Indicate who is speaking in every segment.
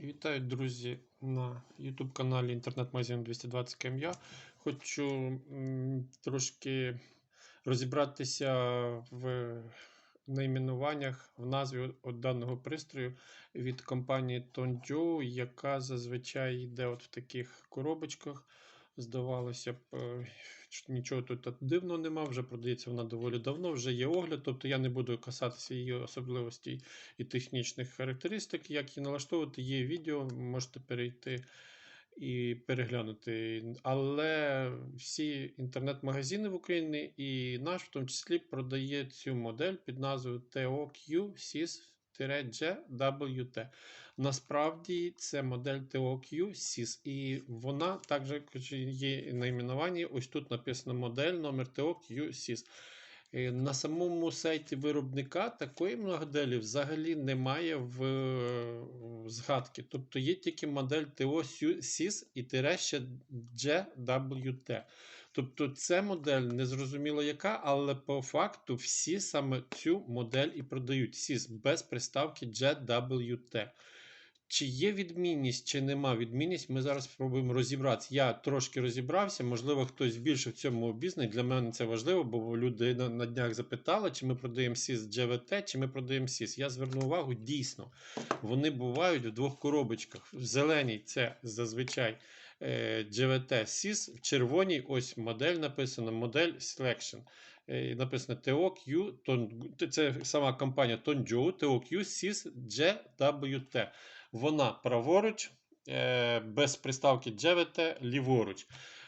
Speaker 1: Вітаю, друзі, на YouTube каналі інтернет-магазин 220 КМЯ. Хочу трошки розібратися в найменуваннях в назві от даного пристрою від компанії Tonjo, яка зазвичай йде от в таких коробочках. Здавалося б, е, нічого тут дивного нема, вже продається вона доволі давно, вже є огляд, тобто я не буду касатися її особливостей і технічних характеристик, як її налаштовувати. Є відео, можете перейти і переглянути. Але всі інтернет-магазини в Україні і наш в тому числі продає цю модель під назвою TOQ SIS GWT. Насправді це модель TOQ SIS, і вона також є найменування. Ось тут написано модель номер TOQ SIS. Е, На самому сайті виробника такої моделі взагалі немає в е, згадки. Тобто є тільки модель TO SIS і тире ще GWT. Тобто це модель незрозуміло яка, але по факту всі саме цю модель і продають SIS без приставки GWT. Чи є відмінність, чи нема відмінність, ми зараз спробуємо розібратися. Я трошки розібрався, можливо, хтось більше в цьому обізнаний. Для мене це важливо, бо людина на днях запитала, чи ми продаємо SIS GVT, чи ми продаємо SIS. Я зверну увагу, дійсно, вони бувають в двох коробочках. В це зазвичай GVT SIS, в червоній ось модель написана, модель Selection. Е, Написано TOQ, це сама компанія Tonjo, TOQ SIS GWT. Вона праворуч, е, без приставки GVT, ліворуч.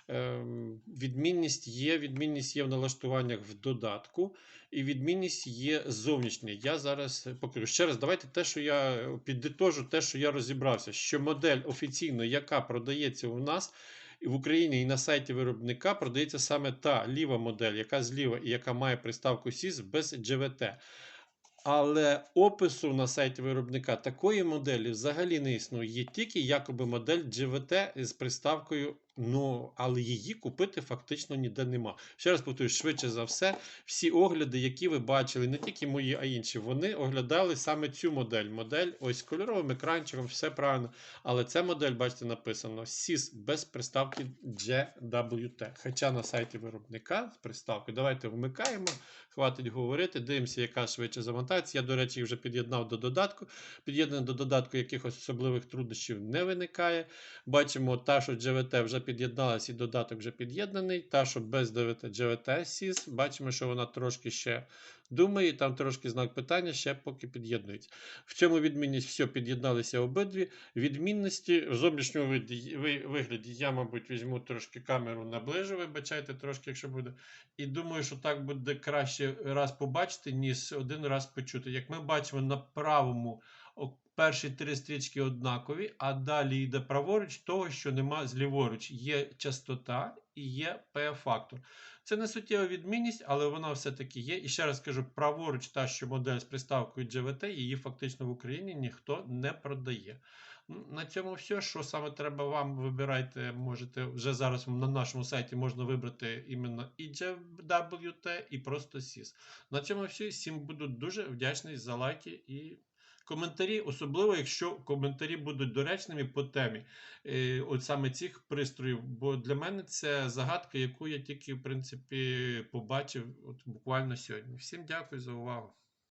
Speaker 1: Ем, Відмінність є, відмінність є в налаштуваннях в додатку, і відмінність є зовнішня. Я зараз покажу. Ще раз, давайте те, що я підітожу, те, що я розібрався, що модель офіційно, яка продається у нас в Україні і на сайті виробника, продається саме та ліва модель, яка зліва і яка має приставку SIS без GVT. Але опису на сайті виробника такої моделі взагалі не існує. Є тільки якоби модель GVT з приставкою, ну, але її купити фактично ніде нема. Ще раз повторюю, швидше за все, всі огляди, які ви бачили, не тільки мої, а інші, вони оглядали саме цю модель. Модель ось з кольоровим екранчиком, все правильно. Але ця модель, бачите, написано SIS без приставки GWT. Хоча на сайті виробника з приставкою. Давайте вмикаємо, хватить говорити, дивимося, яка швидше завантається. Я, до речі, вже під'єднав до додатку. Під'єднання до додатку якихось особливих труднощів не виникає. Бачимо, та, що GVT вже під'єдналась і додаток вже під'єднаний. Та, що без GVT SIS, бачимо, що вона трошки ще думає, там трошки знак питання, ще поки під'єднується. В цьому відмінність все, під'єдналися обидві. Відмінності в зовнішньому вигляді я, мабуть, візьму трошки камеру наближу, вибачайте трошки, якщо буде. І думаю, що так буде краще раз побачити, ніж один раз почути. Як ми бачимо на правому перші три стрічки однакові, а далі йде праворуч того, що нема зліворуч. Є частота і є P-фактор. Це не суттєва відмінність, але вона все-таки є. І ще раз кажу, праворуч та, що модель з приставкою GVT, її фактично в Україні ніхто не продає. На цьому все. Що саме треба вам, вибирайте, можете вже зараз на нашому сайті можна вибрати іменно і GWT, і просто SIS. На цьому все. Всім буду дуже вдячний за лайки і коментарі, особливо якщо коментарі будуть доречними по темі е, от саме цих пристроїв. Бо для мене це загадка, яку я тільки в принципі побачив от буквально сьогодні. Всім дякую за увагу.